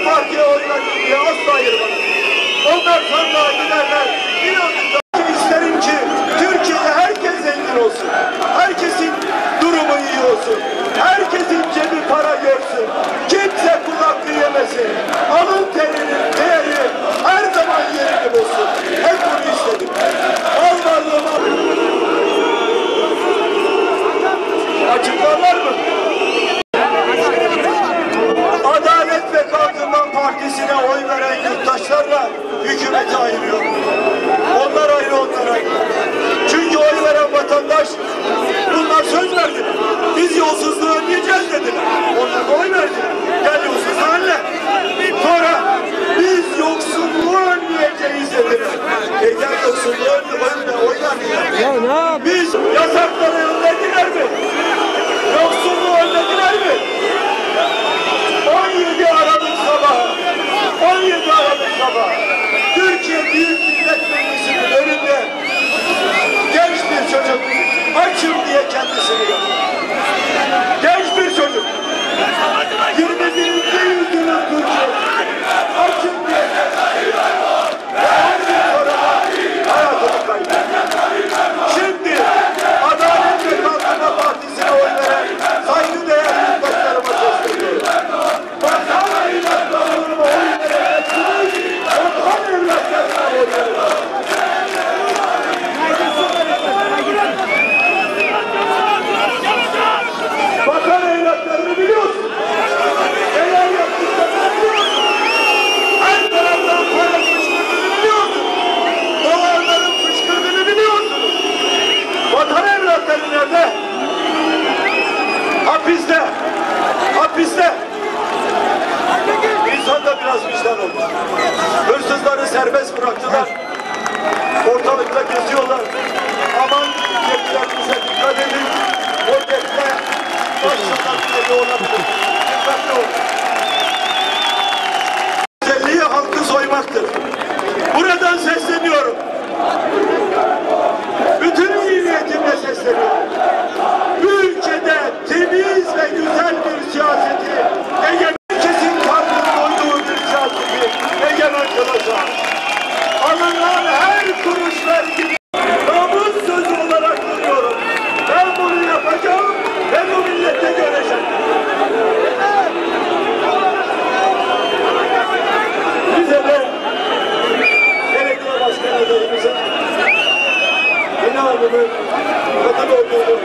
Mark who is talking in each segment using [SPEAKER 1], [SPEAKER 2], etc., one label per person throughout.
[SPEAKER 1] bu partiye oylar diye asla ayırmaz. Onlar sandığa giderler. İnanın isterim ki Türkiye'de herkes zengin olsun. Herkesin durumu iyi olsun. Herkesin cebi para görsün. Kimse kulaklı yemesin. Alın terinin değeri her zaman yerini bulsun. Hep bunu istedim. Al varlığıma. Açıklarlar
[SPEAKER 2] Ya?
[SPEAKER 1] Biz yasakları önlediler mi? Yoksulluğu önlediler mi? 17 Aralık sabahı, 17 Aralık sabahı Türkiye Büyük Millet Meclisi'nin önünde genç bir çocuk açım diye kendisini gördü. Genç bir çocuk. Bıraktılar. Ortalıkta geziyorlar. Aman ceplerinize dikkat edin. O cepte başlamak bile olabilir. Dikkatli olun. Güzelliği halkı soymaktır. Buradan sesleniyorum. Bütün iyi niyetimle sesleniyorum. Bu ülkede temiz ve güzel bir siyaseti, egemen kesin kalbin doyduğu bir siyaseti egemen kılacağım. Alınan her kuruş vergini namus sözü olarak veriyorum. Ben bunu yapacağım ve bu millete göreceğim. Bize de belediye başkan adayımıza Yeni Hanım'ın kadın olduğunu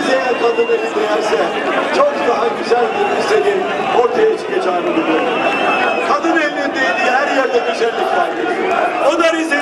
[SPEAKER 1] izleyen kadın eli değerse çok daha güzel bir lisenin ortaya çıkacağını biliyorum. Kadın elinin değdiği Chowdhury